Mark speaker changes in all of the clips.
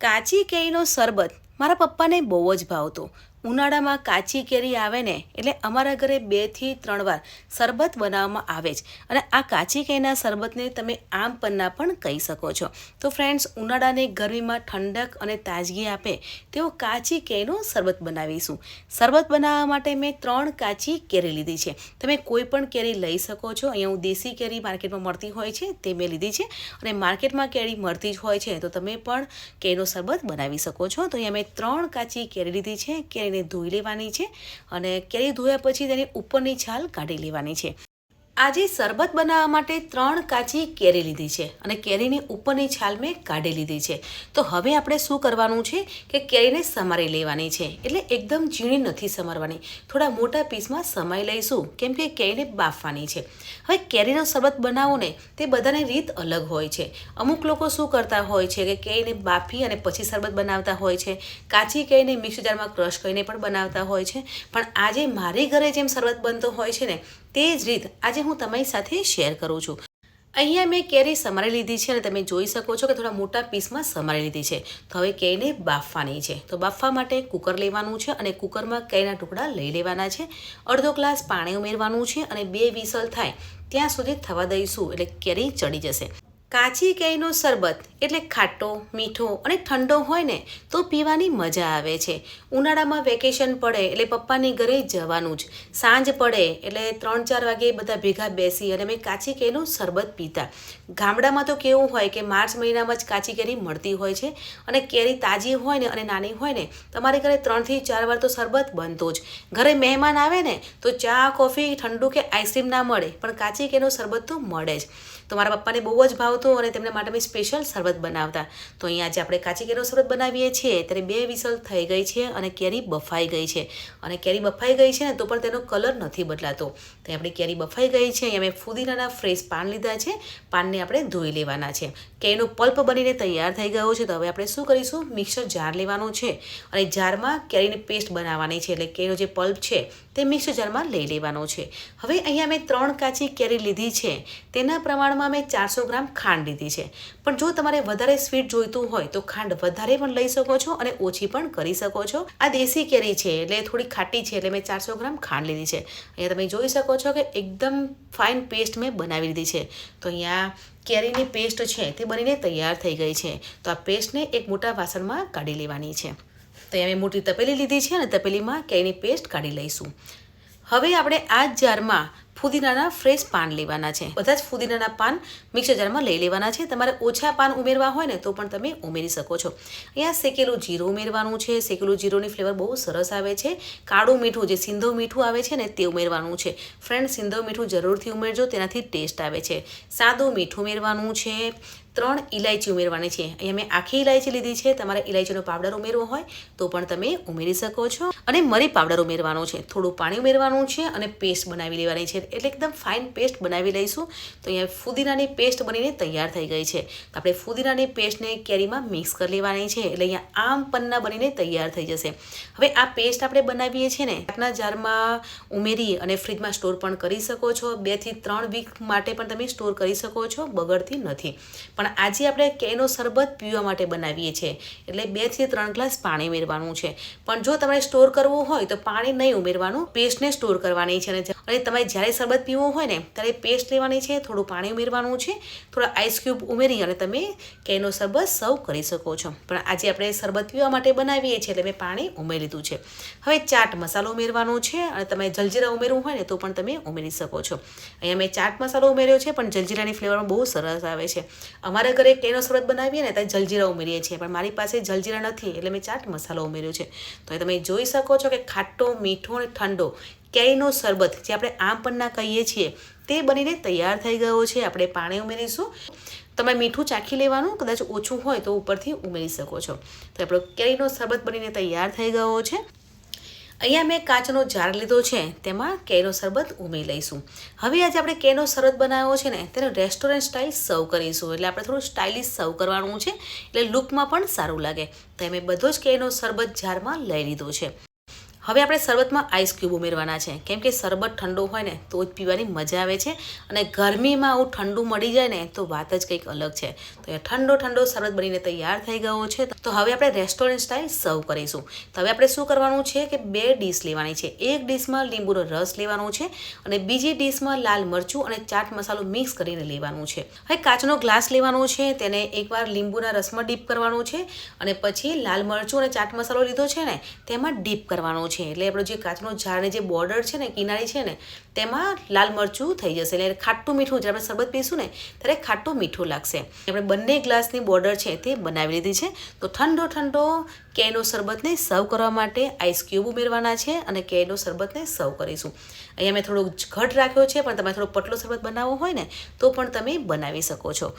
Speaker 1: કાચી કેરીનો શરબત મારા પપ્પાને બહુ જ ભાવતો. ઉનાળામાં કાચી કેરી આવે ને, એટલે અમારા ઘરે બેથી ત્રણ વાર શરબત બનાવવામાં આવે જ. અને આ કાચી કેરીના શરબતને તમે આમ પન્ના પણ કહી શકો છો. તો ફ્રેન્ડ્સ ઉનાળાની ગરમીમાં ઠંડક અને તાજગી આપે તેવો કાચી કેરીનો શરબત બનાવીશું. શરબત બનાવવા માટે મેં ત્રણ કાચી કેરી લીધી છે. તમે કોઈ પણ કેરી લઈ શકો છો. અહીંયા હું દેશી કેરી માર્કેટમાં મળતી હોય છે, તે મેં લીધી છે. અને માર્કેટમાં કેરી મળતી જ હોય છે, તો તમે પણ કેરીનો શરબત બનાવી શકો છો. તો અહીંયા મેં ત્રણ કાચી કેરી લીધી છે. કેરીને ધોઈ લેવાની છે અને કેરી ધોયા પછી તેની ઉપરની છાલ કાઢી લેવાની છે. આજે શરબત બનાવવા માટે ત્રણ કાચી કેરી લીધી છે અને કેરીની ઉપરની છાલ મેં કાઢી લીધી છે. તો હવે આપણે શું કરવાનું છે કે કેરીને સમારી લેવાની છે. એટલે એકદમ ઝીણી નથી સમારવાની. થોડા મોટા પીસમાં સમાઈ લઈશું, કેમ કે કેરીને બાફવાની છે. હવે કેરીનો શરબત બનાવો ને, તે બધાની રીત અલગ હોય છે. અમુક લોકો શું કરતા હોય છે કે કેરીને બાફી અને પછી શરબત બનાવતા હોય છે. કાચી કેરીને મિક્સ જારમાં ક્રશ કરીને પણ બનાવતા હોય છે. પણ આજે મારી ઘરે જેમ શરબત બનતો હોય છે ને તે જ રીત આજે હું તમારી સાથે શેર કરું છું. અહીંયા મેં કેરી સમારી લીધી છે અને તમે જોઈ શકો છો કે થોડા મોટા પીસમાં સમારી લીધી છે. તો હવે કેરીને બાફવાની છે. તો બાફવા માટે કુકર લેવાનું છે અને કુકરમાં કેરીના ટુકડા લઈ લેવાના છે. અડધો ગ્લાસ પાણી ઉમેરવાનું છે અને બે વિસલ થાય ત્યાં સુધી થવા દઈશું એટલે કેરી ચડી જશે. કાચી કેરીનો શરબત એટલે ખાટો, મીઠો અને ઠંડો હોય ને તો પીવાની મજા આવે છે. ઉનાળામાં વેકેશન પડે એટલે પપ્પાની ઘરે જવાનું જ. સાંજ પડે એટલે ત્રણ ચાર વાગે બધા ભેગા બેસી અને અમે કાચી કેરીનું શરબત પીતા ગામડામાં તો કેવું હોય કે માર્ચ મહિનામાં જ કાચી કેરી મળતી હોય છે અને કેરી તાજી હોય ને અને નાની હોય ને, તમારે ઘરે ત્રણથી ચાર વાર તો શરબત બનતો જ. ઘરે મહેમાન આવે ને તો ચા, કોફી, ઠંડુ કે આઈસ્ક્રીમ ના મળે, પણ કાચી કેરીનું શરબત તો મળે જ. તો મારા પપ્પાને બહુ જ ભાવતું અને તેમના માટે મેં સ્પેશિયલ શરબત બનાવતા. તો અહીંયા આજે આપણે કાચી કેરીનો શરબત બનાવીએ છીએ. ત્યારે બે વિસલ થઈ ગઈ છે અને કેરી બફાઈ ગઈ છે. અને કેરી બફાઈ ગઈ છે ને તો પણ તેનો કલર નથી બદલાતો. તો આપણી કેરી બફાઈ ગઈ છે. અહીંયા મેં ફુદીનાના ફ્રેશ પાન લીધા છે. પાનને આપણે ધોઈ લેવાના છે. કેરીનો પલ્પ બનીને તૈયાર થઈ ગયો છે. તો હવે આપણે શું કરીશું? મિક્સર જાર લેવાનું છે. અને જારમાં કેરીની પેસ્ટ બનાવવાની છે. એટલે કેરીનો જે પલ્પ છે તે મિક્સર જારમાં લઈ લેવાનો છે. હવે અહીંયા મેં ત્રણ કાચી કેરી લીધી છે. તેના પ્રમાણમાં મેં ચારસો ગ્રામ ખાંડ લીધી છે. પણ જો તમારે વધારે સ્વીટ જોઈતું હોય તો ખાંડ વધારે પણ લઈ શકો છો અને ઓછી પણ કરી શકો છો. આ દેશી કેરી છે એટલે થોડી ખાટી છે એટલે મેં ચારસો ગ્રામ ખાંડ લીધી છે. અહીંયા તમે જોઈ શકો છો કે એકદમ ફાઇન પેસ્ટ મેં બનાવી લીધી છે. તો અહીંયા કેરીની પેસ્ટ છે તે બનીને તૈયાર થઈ ગઈ છે. તો આ પેસ્ટને એક મોટા વાસણમાં કાઢી લેવાની છે. તો અહીંયા મેં મોટી તપેલી લીધી છે અને તપેલીમાં કેરીની પેસ્ટ કાઢી લઈશું. હવે આપણે આ જારમાં ફુદીનાના ફ્રેશ પાન લેવાના છે. બધા જ ફુદીનાના પાન મિક્સર જારમાં લઈ લેવાના છે. તમારે ઓછા પાન ઉમેરવા હોય ને તો પણ તમે ઉમેરી શકો છો. અહીંયા શેકેલું જીરું ઉમેરવાનું છે. શેકેલું જીરોની ફ્લેવર બહુ સરસ આવે છે. કાળું મીઠું જે સિંધો મીઠું આવે છે ને તે ઉમેરવાનું છે. ફ્રેન્ડ સિંધો મીઠું જરૂરથી ઉમેરજો, તેનાથી ટેસ્ટ આવે છે. સાદું મીઠું ઉમેરવાનું છે. ત્રણ ઇલાયચી ઉમેરવાની છે. અહીંયા મેં આખી ઇલાયચી લીધી છે. તમારે ઇલાયચીનો પાવડર ઉમેરવો હોય તો પણ તમે ઉમેરી શકો છો. અને મરી પાવડર ઉમેરવાનો છે. થોડું પાણી ઉમેરવાનું છે અને પેસ્ટ બનાવી લેવાની છે. એટલે એકદમ ફાઇન પેસ્ટ બનાવી લઈશું. તો અહીંયા ફુદીનાની પેસ્ટ બનીને તૈયાર થઈ ગઈ છે. આપણે ફુદીનાની પેસ્ટને કેરીમાં મિક્સ કરી લેવાની છે. એટલે અહીંયા આમ પન્ના બનીને તૈયાર થઈ જશે. હવે આ પેસ્ટ આપણે બનાવીએ છીએ ને, આપના જારમાં ઉમેરી અને ફ્રીજમાં સ્ટોર પણ કરી શકો છો. બેથી ત્રણ વીક માટે પણ તમે સ્ટોર કરી શકો છો. બગડતી નથી. પણ પણ આજે આપણે કેનો શરબત પીવા માટે બનાવીએ છીએ. એટલે બેથી ત્રણ ગ્લાસ પાણી ઉમેરવાનું છે. પણ જો તમારે સ્ટોર કરવું હોય તો પાણી નહીં ઉમેરવાનું, પેસ્ટને સ્ટોર કરવાની છે. અને તમારે જ્યારે શરબત પીવું હોય ને, ત્યારે પેસ્ટ લેવાની છે, થોડું પાણી ઉમેરવાનું છે, થોડા આઈસ ક્યુબ ઉમેરી અને તમે કેનો શરબત સર્વ કરી શકો છો. પણ આજે આપણે શરબત પીવા માટે બનાવીએ છીએ એટલે મેં પાણી ઉમેરી લીધું છે. હવે ચાટ મસાલો ઉમેરવાનો છે અને તમે જલજીરા ઉમેરવું હોય ને, તો પણ તમે ઉમેરી શકો છો. અહીંયા મેં ચાટ મસાલો ઉમેર્યો છે, પણ જલજીરાની ફ્લેવર બહુ સરસ આવે છે. અમારા ઘરે કેનો શરબત બનાવીએ ને ત્યાં જલજીરા ઉમેરીએ છીએ. પણ મારી પાસે જલજીરા નથી, એટલે મેં ચાટ મસાલો ઉમેર્યો છે. તો તમે જોઈ શકો છો કે ખાટો, મીઠો અને ઠંડો કેરીનો શરબત જે આપણે આમ પન્ના કહીએ છીએ, તે બનીને તૈયાર થઈ ગયો છે. આપણે પાણી ઉમેરીશું. તમે મીઠું ચાખી લેવાનું, કદાચ ઓછું હોય તો ઉપરથી ઉમેરી શકો છો. તો આપણો કેરીનો શરબત બનીને તૈયાર થઈ ગયો છે. અહીંયા મેં કાચનો જાર લીધો છે, તેમાં કેનો શરબત ઉમેરી લઈશું. હવે આજે આપણે કેનો શરબત બનાવ્યો છે ને, તેને રેસ્ટોરન્ટ સ્ટાઇલ સર્વ કરીશું. એટલે આપણે થોડું સ્ટાઇલિશ સર્વ કરવાનું છે, એટલે લુકમાં પણ સારું લાગે. તો મેં બધો જ કેનો શરબત જારમાં લઈ લીધો છે. હવે આપણે શરબતમાં આઈસ ક્યુબ ઉમેરવાના છે. કેમ કે શરબત ઠંડો હોય ને, તો જ પીવાની મજા આવે છે. અને ગરમીમાં આવું ઠંડુ મળી જાય ને, તો વાત જ કંઈક અલગ છે. તો એ ઠંડો ઠંડો શરબત બનીને તૈયાર થઈ ગયો છે. તો હવે આપણે રેસ્ટોરન્ટ સ્ટાઇલ સર્વ કરીશું. તો હવે આપણે શું કરવાનું છે કે બે ડીશ લેવાની છે. એક ડીશમાં લીંબુનો રસ લેવાનો છે અને બીજી ડીશમાં લાલ મરચું અને ચાટ મસાલો મિક્સ કરીને લેવાનું છે. હવે કાચનો ગ્લાસ લેવાનો છે, તેને એકવાર લીંબુના રસમાં ડીપ કરવાનું છે અને પછી લાલ મરચું અને ચાટ મસાલો લીધો છે ને, તેમાં ડીપ કરવાનો છે. એટલે આપણો જે કાચનો ઝાડની જે બોર્ડર છે ને કિનારી છે ને તેમાં લાલ મરચું થઈ જશે એટલે ખાટું મીઠું, જ્યારે આપણે શરબત પીશું ને, ત્યારે ખાટું મીઠું લાગશે. આપણે બંને ગ્લાસની બોર્ડર છે તે બનાવી લીધી છે. તો ઠંડો ઠંડો કેનો શરબતને સર્વ કરવા માટે આઈસ ક્યુબ ઉમેરવાના છે અને કેનો શરબતને સર્વ કરીશું. અહીંયા મેં થોડો ઘટ રાખ્યો છે, પણ તમારે થોડો પતલો શરબત બનાવવો હોય ને, તો પણ તમે બનાવી શકો છો.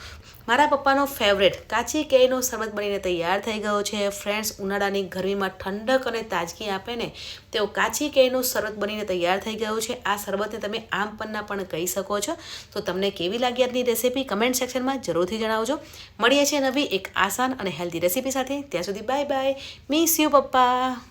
Speaker 1: મારા પપ્પાનો ફેવરેટ કાચી કેરીનો શરબત બનીને તૈયાર થઈ ગયો છે. ફ્રેન્ડ્સ ઉનાળાની ગરમીમાં ઠંડક અને તાજગી આપે ને, તેઓ કાચી કેરીનું શરબત બનીને તૈયાર થઈ ગયો છે. આ શરબતને તમે આમ પન્ના પણ કહી શકો છો. તો તમને કેવી લાગી આજની રેસીપી? કમેન્ટ સેક્શનમાં જરૂરથી જણાવજો. મળીએ છીએ નવી એક આસાન અને હેલ્ધી રેસીપી સાથે. ત્યાં સુધી બાય બાય. મિસ યુ પપ્પા.